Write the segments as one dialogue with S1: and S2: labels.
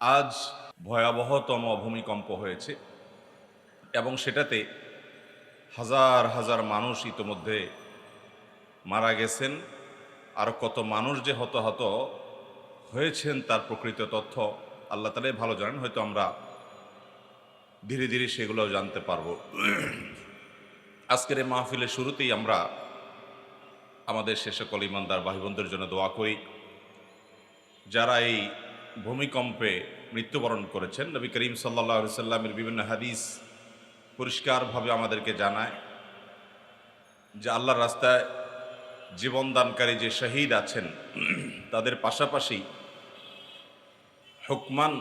S1: আজ ভয়াবহতম ভূমিকম্প হয়েছে এবং সেটাতে হাজার হাজার মানুষ ইতোমধ্যে মারা গেছেন। আর কত মানুষ যে হতাহত হয়েছেন তার প্রকৃত তথ্য আল্লাহ তালাই ভালো জানেন, হয়তো আমরা ধীরে ধীরে সেগুলো জানতে পারব। আজকের এই মাহফিলের শুরুতেই আমরা আমাদের সে সকল ইমানদার ভাই বোনদের জন্য দোয়া করি। যারা এই ভূমিকম্পে মৃত্যুবরণ করেছেন। নবী করিম সাল্লা সাল্লামের বিভিন্ন হাদিস পরিষ্কারভাবে আমাদেরকে জানায় যে আল্লাহর রাস্তায় জীবনদানকারী যে শহীদ আছেন, তাদের পাশাপাশি হুকমান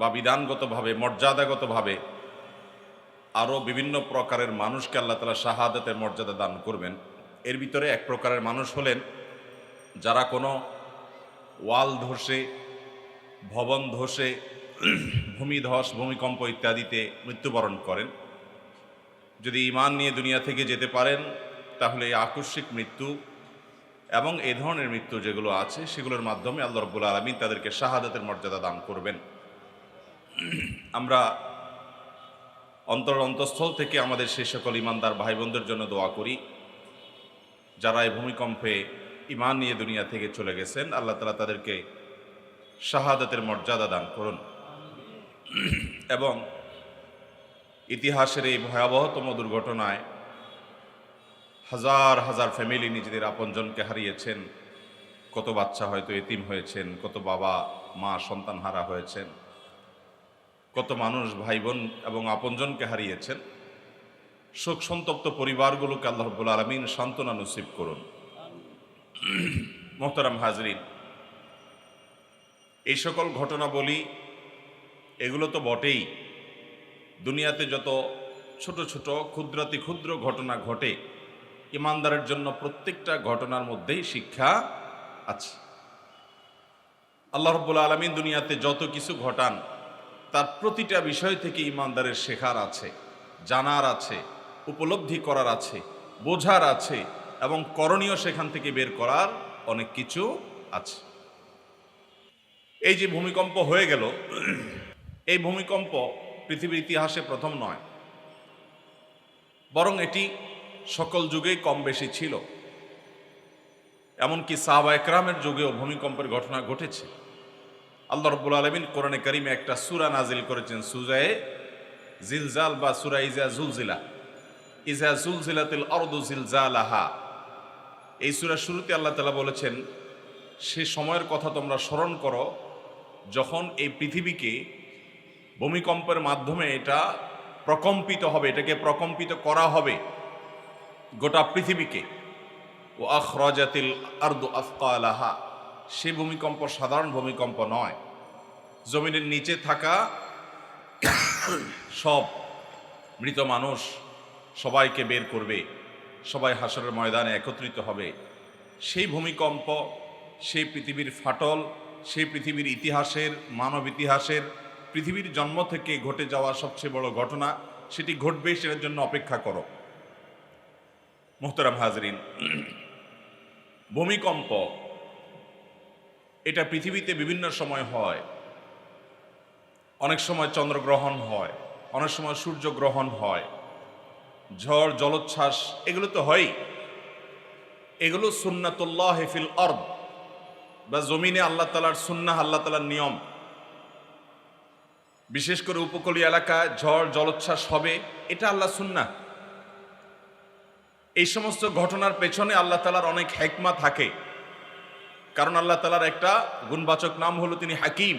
S1: বা বিধানগতভাবে, মর্যাদাগতভাবে আরও বিভিন্ন প্রকারের মানুষকে আল্লাহ তালা শাহাদাতের মর্যাদা দান করবেন। এর ভিতরে এক প্রকারের মানুষ হলেন যারা কোনো ওয়াল ধসে ভবন ধসে ভূমিধস ভূমিকম্প ইত্যাদিতে মৃত্যুবরণ করেন। যদি ইমান নিয়ে দুনিয়া থেকে যেতে পারেন, তাহলে এই আকস্মিক মৃত্যু এবং এ ধরনের মৃত্যু যেগুলো আছে, সেগুলোর মাধ্যমে আল্লাহ রব্বুল আলমিন তাদেরকে শাহাদাতের মর্যাদা দান করবেন। আমরা অন্তর অন্তঃস্থল থেকে আমাদের সেই সকল ইমানদার ভাই বোনদের জন্য দোয়া করি। যারা এই ভূমিকম্পে ইমান নিয়ে দুনিয়া থেকে চলে গেছেন, আল্লাহ তালা তাদেরকে শাহাদাতের মর্যাদা দান করুন। এবং ইতিহাসের এই ভয়াবহতম দুর্ঘটনায় হাজার হাজার ফ্যামিলি নিজেদের আপনজনকে হারিয়েছেন। কত বাচ্চা হয়তো এতিম হয়েছেন, কত বাবা, মা সন্তান হারা হয়েছেন, কত মানুষ ভাই বোন এবং আপনজনকে হারিয়েছেন। শোক সন্তপ্ত পরিবারগুলোকে আল্লাহ রব্বুল আলমিন সান্ত্বনা নসিব করুন। মোহতারাম হাজরিন এই সকল ঘটনা বলি এগুলো তো বটেই। দুনিয়াতে যত ছোট ছোট, ক্ষুদ্রাতি ক্ষুদ্র ঘটনা ঘটে, ইমানদারের জন্য প্রত্যেকটা ঘটনার মধ্যেই শিক্ষা আছে। আল্লাহ রব্বুল আলমিন দুনিয়াতে যত কিছু ঘটান, তার প্রতিটা বিষয় থেকে ইমানদারের শেখার আছে, জানার আছে, উপলব্ধি করার আছে, বোঝার আছে এবং করণীয় সেখান থেকে বের করার অনেক কিছু আছে। এই যে ভূমিকম্প হয়ে গেল, এই ভূমিকম্প পৃথিবীর ইতিহাসে প্রথম নয়। বরং এটি সকল যুগেই কম বেশি ছিল। এমনকি সাহবা একরামের যুগেও ভূমিকম্পের ঘটনা ঘটেছে। আল্লাহ রব্বুল আলমিন কোরআনে করিমে একটা সুরা নাজিল করেছেন সুজায়ে জিলজাল বা সুরা ইজা জুলজিলা। ইজা জুলজিলাতিল অর্দু জিলজালাহা। এই সুরা শুরুতে আল্লাহ তালা বলেছেন, সে সময়ের কথা তোমরা স্মরণ করো যখন এই পৃথিবীকে ভূমিকম্পের মাধ্যমে এটা প্রকম্পিত হবে, এটাকে প্রকম্পিত করা হবে গোটা পৃথিবীকে, ও আখরাজাতিল আর্দু আফকালাহা সে ভূমিকম্প সাধারণ ভূমিকম্প নয়। জমিনের নিচে থাকা সব মৃত মানুষ সবাইকে বের করবে, সবাই হাসরের ময়দানে একত্রিত হবে। সেই ভূমিকম্প, সেই পৃথিবীর ফাটল সেই পৃথিবীর ইতিহাসের, মানব ইতিহাসের, পৃথিবীর জন্ম থেকে ঘটে যাওয়া সবচেয়ে বড় ঘটনা, সেটি ঘটবে, সেটার জন্য অপেক্ষা করো। মোহতারাম হাজরিন, ভূমিকম্প, এটা পৃথিবীতে বিভিন্ন সময় হয়। অনেক সময় চন্দ্রগ্রহণ হয়, অনেক সময় সূর্যগ্রহণ হয়। ঝড়, জলোচ্ছ্বাস, এগুলো তো হয়ই। এগুলো সুন্নাতুল্লাহ হেফিল অর্দ বা জমিনে আল্লাহ তালার সুন্নাহ, আল্লাহ তালার নিয়ম। বিশেষ করে উপকূলীয় এলাকায় ঝড়, জলোচ্ছ্বাস হবে, এটা আল্লাহ সুন্না এই সমস্ত ঘটনার পেছনে আল্লাহ তালার অনেক হেকমা থাকে। কারণ আল্লাহ তালার একটা গুণবাচক নাম হলো তিনি হাকিম।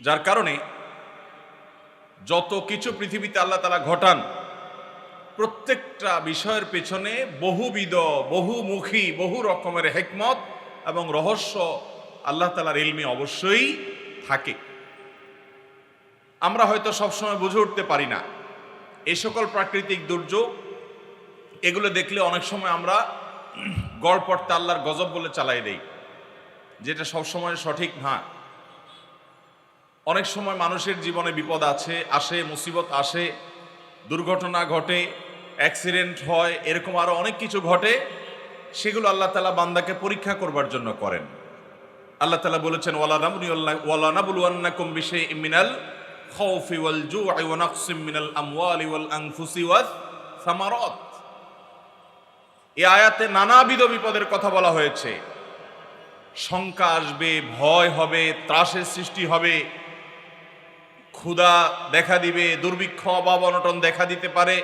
S1: যার কারণে যত কিছু পৃথিবীতে আল্লাহ তালা ঘটান, প্রত্যেকটা বিষয়ের পেছনে বহুবিধ, বহুমুখী, বহু রকমের হেকমত এবং রহস্য আল্লাহ তালার ইলমে অবশ্যই থাকে। আমরা হয়তো সবসময় বুঝে উঠতে পারি না। এই সকল প্রাকৃতিক দুর্যোগ, এগুলো দেখলে অনেক সময় আমরা গড়পড়তে আল্লাহর গজব বলে চালাই দেই, যেটা সবসময় সঠিক না। অনেক সময় মানুষের জীবনে বিপদ আছে, আসে, মুসিবত আসে, দুর্ঘটনা ঘটে, অ্যাক্সিডেন্ট হয়, এরকম আরও অনেক কিছু ঘটে। সেগুলো আল্লাহ তালা বান্দাকে পরীক্ষা করবার জন্য করেন। আল্লাহ তালা বলেছেন, ওয়ালা নাবুনি ওয়ালা নাবুলু আন্নাকুম বিশে মিনাল ওয়াস সামারাত। এই আয়াতে নানাবিধ বিপদের কথা বলা হয়েছে। শঙ্কা আসবে, ভয় হবে, ত্রাসের সৃষ্টি হবে। ক্ষুধা দেখা দিবে, দুর্ভিক্ষ, অভাব, অনটন দেখা দিতে পারে।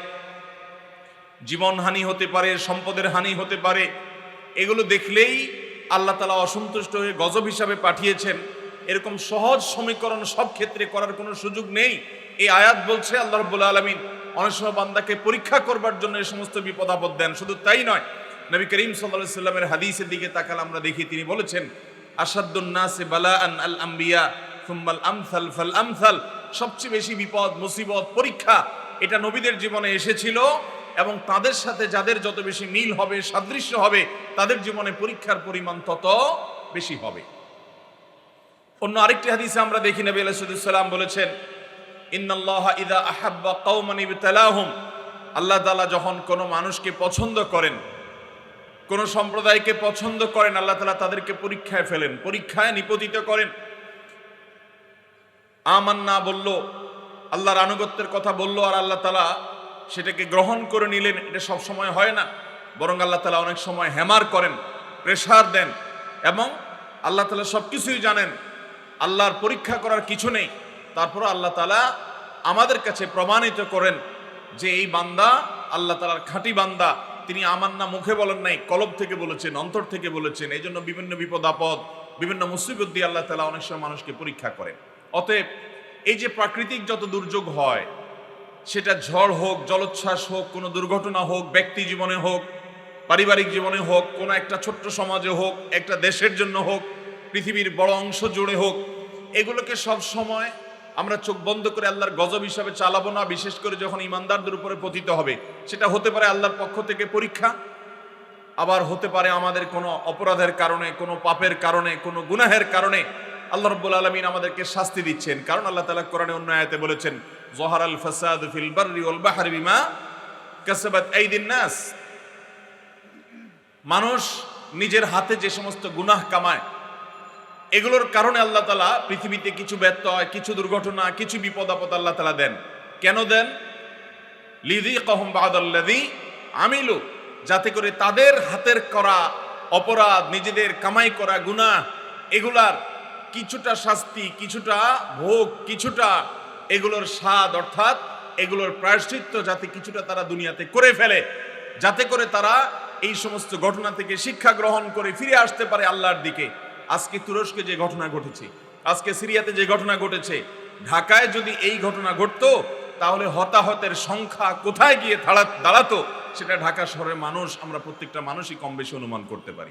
S1: জীবন হানি হতে পারে, সম্পদের হানি হতে পারে, এগুলো দেখলেই আল্লাহ তালা অসন্তুষ্ট হয়ে গজব হিসাবে পাঠিয়েছেন। এরকম সহজ সমীকরণ সব ক্ষেত্রে করার কোনো সুযোগ নেই। এই আয়াত বলছে, আল্লাহ রব্বুল আলমিন অনেক বান্দাকে পরীক্ষা করবার জন্য এই সমস্ত বিপদ আপদ দেন। শুধু তাই নয়, নবী করিম সাল্লাহ সাল্লামের হাদিসের দিকে তাকালে আমরা দেখি, তিনি বলেছেন আসাদুন্নাসে বালা আন আল আম্বিয়া থুম্মাল আমসাল ফাল আমসাল। সবচেয়ে বেশি বিপদ, মুসিবত, পরীক্ষা, এটা নবীদের জীবনে এসেছিল। এবং তাদের সাথে যাদের যত বেশি মিল হবে, সাদৃশ্য হবে, তাদের জীবনে পরীক্ষার পরিমাণ তত বেশি হবে। অন্য আরেকটি হাদিসে আমরা দেখি, নবী আলাইহিসসালাম বলেছেন আল্লাহ তালা যখন কোনো মানুষকে পছন্দ করেন, কোন সম্প্রদায়কে পছন্দ করেন, আল্লাহ তালা তাদেরকে পরীক্ষায় ফেলেন, পরীক্ষায় নিপতিত করেন। আমান্না বলল, আল্লাহর আনুগত্যের কথা বলল আর আল্লাহ তালা সেটাকে গ্রহণ করে নিলেন, এটা সব সময় হয় না। বরং আল্লাহ তালা অনেক সময় হ্যামার করেন প্রেশার দেন এবং আল্লাহ তালা সব কিছুই জানেন। আল্লাহর পরীক্ষা করার কিছু নেই। তারপর আল্লাহ তালা আমাদের কাছে প্রমাণিত করেন যে এই বান্দা আল্লাহ তালার খাঁটি বান্দা। তিনি আমার না মুখে বলেন নাই, কলব থেকে বলেছেন, অন্তর থেকে বলেছেন। এই জন্য বিভিন্ন বিপদ আপদ, বিভিন্ন মুসিবত দিয়ে আল্লাহ তালা অনেক সময় মানুষকে পরীক্ষা করেন। অতএব এই যে প্রাকৃতিক যত দুর্যোগ হয় সেটা ঝড় হোক, জলোচ্ছ্বাস হোক, কোনো দুর্ঘটনা হোক, ব্যক্তি জীবনে হোক, পারিবারিক জীবনে হোক, কোনো একটা ছোট্ট সমাজে হোক, একটা দেশের জন্য হোক, পৃথিবীর বড় অংশ জুড়ে হোক, এগুলোকে সব সময় আমরা চোখ বন্ধ করে আল্লাহর গজব হিসাবে চালাবো না, বিশেষ করে যখন ইমানদারদের উপরে পতিত হবে। সেটা হতে পারে আল্লাহর পক্ষ থেকে পরীক্ষা, আবার হতে পারে আমাদের কোনো অপরাধের কারণে, কোনো পাপের কারণে, কোনো গুনাহের কারণে। আল্লাহ রব্বুল আলমিন আমাদেরকে শাস্তি দিচ্ছেন। কারণ আল্লাহ তালা কোরআনে অন্য আয়াতে বলেছেন জহার আল ফাসাদ ফিল বাররি ওয়াল বাহরি বিমা কাসাবাত নাস। মানুষ নিজের হাতে যে সমস্ত গুনাহ কামায়, এগুলোর কারণে আল্লাহ তালা পৃথিবীতে কিছু ব্যর্থ হয়, কিছু দুর্ঘটনা, কিছু বিপদ আপদ আল্লাহ তালা দেন। কেন দেন? লিদি কহম বাহাদি আমিলু, যাতে করে তাদের হাতের করা অপরাধ, নিজেদের কামাই করা গুনাহ, এগুলার কিছুটা শাস্তি, কিছুটা ভোগ, কিছুটা এগুলোর স্বাদ অর্থাৎ এগুলোর প্রায়শ্চিত্ত যাতে কিছুটা তারা দুনিয়াতে করে ফেলে, যাতে করে তারা এই সমস্ত ঘটনা থেকে শিক্ষা গ্রহণ করে ফিরে আসতে পারে আল্লাহর দিকে। আজকে তুরস্কে যে ঘটনা ঘটেছে, আজকে সিরিয়াতে যে ঘটনা ঘটেছে, ঢাকায় যদি এই ঘটনা ঘটতো, তাহলে হতাহতের সংখ্যা কোথায় গিয়ে দাঁড়াতো, সেটা ঢাকা শহরের মানুষ, আমরা প্রত্যেকটা মানুষই কম বেশি অনুমান করতে পারি।